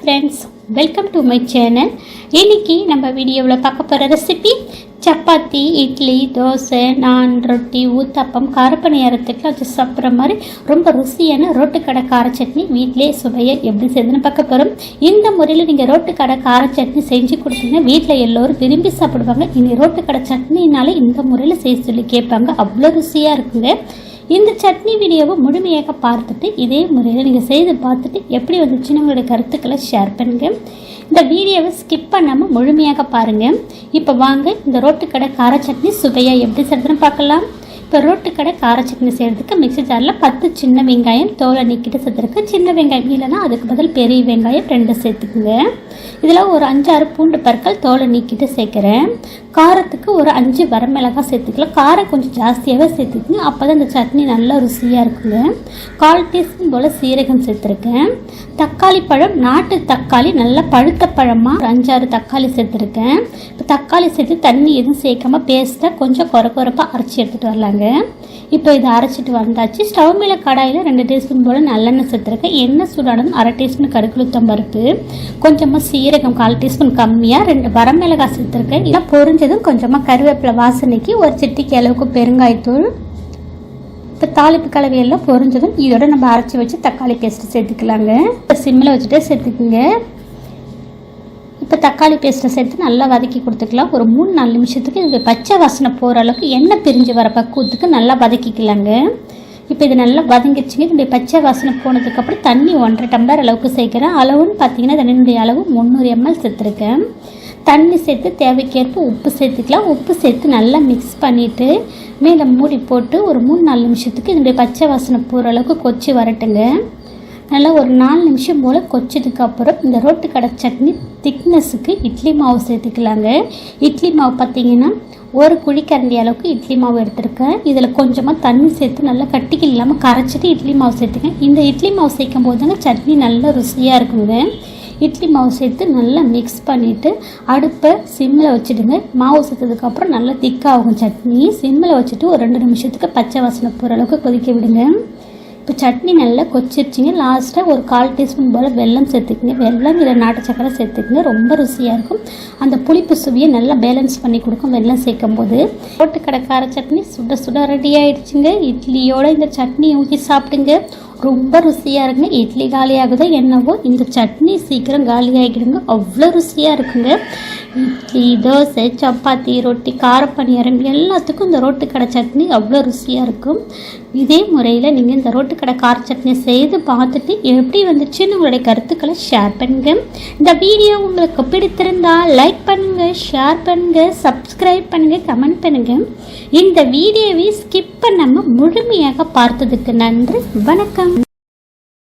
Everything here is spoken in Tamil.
Friends welcome to my channel இன்னைக்கு நம்ம வீடியோவில் பார்க்க போகிற ரெசிபி சப்பாத்தி இட்லி தோசை நான் ரொட்டி ஊத்தப்பம் காரப்பணியாரத்துக்கு வச்சு சாப்பிட்ற மாதிரி ரொம்ப ருசியான ரோட்டுக்கடை கார சட்னி வீட்டிலே சுவையை எப்படி செய்யுதுன்னு பார்க்க போகிறோம் இந்த முறையில் நீங்கள் ரோட்டுக்கடை கார சட்னி செஞ்சு கொடுத்தீங்கன்னா வீட்டில் எல்லோரும் விரும்பி சாப்பிடுவாங்க. இனி ரோட்டுக்கடை சட்னினாலே இந்த முறையில் செய்ய சொல்லி கேட்பாங்க. அவ்வளோ ருசியாக இருக்குங்க. இந்த சட்னி வீடியோவை முழுமையாக பார்த்துட்டு இதே முறையில் நீங்கள் செய்து பார்த்துட்டு எப்படி வந்துச்சுன்னு உங்களுடைய கருத்துக்களை ஷேர் பண்ணுங்கள் இந்த வீடியோவை ஸ்கிப் பண்ணாமல் முழுமையாக பாருங்கள் இப்போ வாங்க இந்த ரோட்டுக்கடை கார சட்னி சுவையாக எப்படி செய்யறதுன்னு பார்க்கலாம். இப்போ ரோட்டு கடை கார சட்னி செய்கிறதுக்கு மிக்ஸி ஜாரில் பத்து சின்ன வெங்காயம் தோலை நீக்கிட்டு சேர்த்துருக்கு சின்ன வெங்காயம். இல்லைன்னா அதுக்கு பதில் பெரிய வெங்காயம் ரெண்டு சேர்த்துக்குங்க. இதில் ஒரு அஞ்சாறு பூண்டு பற்கள் தோலை நீக்கிட்டு சேர்க்குறேன். காரத்துக்கு ஒரு அஞ்சு வரமிளகாய் சேர்த்துக்கலாம். காரம் கொஞ்சம் ஜாஸ்தியாகவே சேர்த்துக்குங்க. அப்போ தான் இந்த சட்னி நல்லா ருசியாக இருக்குங்க. கால் டீஸ்பூன் போல் சீரகம் சேர்த்துருக்கேன். தக்காளி பழம் நாட்டு தக்காளி நல்லா பழுத்த பழமாக ஒரு அஞ்சாறு தக்காளி சேர்த்துருக்கேன். இப்போ தக்காளி சேர்த்து தண்ணி எதுவும் சேர்க்காம பேஸ்ட்டாக கொஞ்சம் குறை குறைப்பாக அரைச்சி எடுத்துகிட்டு வரலாங்க. இப்போ இதை அரைச்சிட்டு வந்தாச்சு. ஸ்டவ் மேலே கடாயில் ரெண்டு டீஸ்பூன் போல் நல்லெண்ணெய் சேர்த்துருக்கேன். எண்ணெய் சூடானதும் அரை டீஸ்பூன் கருக்குளுத்தம் பருப்பு கொஞ்சமாக சீரகம் கால் டீஸ்பூன் கம்மியாக ரெண்டு வரமிளகாய் சேர்த்துருக்கேன். இல்லை பொரிஞ்சதும் கொஞ்சமாக கருவேப்பிலை வாசனைக்கு ஒரு சிட்டிக்கு அளவுக்கு பெருங்காயத்தூள் இப்போ தாளிப்பு கலவையெல்லாம் பொரிஞ்சதும் இதோட நம்ம அரைச்சி வச்சு தக்காளி பேஸ்ட்டு சேர்த்துக்கலாங்க. சிம்மில் வச்சுட்டே சேர்த்துக்குங்க. இப்போ தக்காளி பேஸ்ட்டை சேர்த்து நல்லா வதக்கி கொடுத்துக்கலாம். ஒரு மூணு நாலு நிமிஷத்துக்கு இது பச்சை வாசனை போகிற அளவுக்கு எண்ணெய் பிரிஞ்சு வர பக்குவத்துக்கு நல்லா வதக்கிக்கலாங்க. இப்போ இது நல்லா வதங்கிடுச்சுங்க. இதனுடைய பச்சை வாசனை போனதுக்கப்புறம் தண்ணி ஒன்றரை டம்ளர் அளவுக்கு சேர்க்குறேன். அளவுன்னு பார்த்தீங்கன்னா தண்ணியுடைய அளவு முந்நூறு எம்எல் சேர்த்துருக்கேன். தண்ணி சேர்த்து தேவைக்கேற்ப உப்பு சேர்த்துக்கலாம். உப்பு சேர்த்து நல்லா மிக்ஸ் பண்ணிவிட்டு மேலே மூடி போட்டு ஒரு மூணு நாலு நிமிஷத்துக்கு இதனுடைய பச்சை வாசனை போகிற அளவுக்கு கொச்சி வரட்டுங்க. நல்லா ஒரு நாலு நிமிஷம் போல் கொச்சதுக்கு அப்புறம் இந்த ரோட்டு கடை சட்னி திக்னஸுக்கு இட்லி மாவு சேர்த்துக்கலாங்க. இட்லி மாவு பார்த்தீங்கன்னா ஒரு குழிக்கரண்டி அளவுக்கு இட்லி மாவு எடுத்திருக்கேன். இதில் கொஞ்சமாக தண்ணி சேர்த்து நல்லா கட்டிக்கு இல்லாமல் கரைச்சிட்டு இட்லி மாவு சேர்த்துக்கேன். இந்த இட்லி மாவு சேர்க்கும் போதுங்க சட்னி நல்லா ருசியாக இருக்குங்க. இட்லி மாவு சேர்த்து நல்லா மிக்ஸ் பண்ணிவிட்டு அடுப்பை சிம்மில் வச்சுடுங்க. மாவு சேர்த்ததுக்கப்புறம் நல்லா திக்காகும் சட்னி. சிம்மில் வச்சுட்டு ஒரு ரெண்டு நிமிஷத்துக்கு பச்சை வாசனை போகிற அளவுக்கு கொதிக்க விடுங்க. இப்போ சட்னி நல்லா கொச்சிருச்சிங்க. லாஸ்ட்டாக ஒரு கால் டீஸ்பூன் போல் வெல்லம் சேர்த்துக்குங்க. வெல்லம் இல்லை நாட்டு சக்கரை சேர்த்துக்குங்க. ரொம்ப ருசியாக இருக்கும். அந்த புளிப்பு சுவையை நல்லா பேலன்ஸ் பண்ணி கொடுக்கும் வெல்லம் சேர்க்கும் போது போட்டு சட்னி சுட சுட ரெடி ஆகிடுச்சுங்க இட்லியோட இந்த சட்னி ஊற்றி சாப்பிடுங்க. ரொம்ப ருசியாக இருக்குங்க. இட்லி காலியாகுதோ என்னவோ இந்த சட்னி சீக்கிரம் காலி ஆகிடுங்க அவ்வளோ ருசியாக இருக்குங்க. இட்லி தோசை சப்பாத்தி ரொட்டி காரப்பணியாரம் எல்லாத்துக்கும் இந்த ரோட்டுக்கடை சட்னி அவ்வளோ ருசியாக இருக்கும். இதே முறையில் நீங்கள் இந்த ரோட்டுக்கடை கார சட்னி செய்து பார்த்துட்டு எப்படி வந்துச்சுன்னு உங்களுடைய கருத்துக்களை ஷேர் பண்ணுங்கள் இந்த வீடியோ உங்களுக்கு பிடித்திருந்தால் லைக் பண்ணுங்கள் ஷேர் பண்ணுங்கள் சப்ஸ்கிரைப் பண்ணுங்கள் கமெண்ட் பண்ணுங்கள் இந்த வீடியோவை ஸ்கிப் பண்ணாமல் முழுமையாக பார்த்ததுக்கு நன்றி வணக்கம்.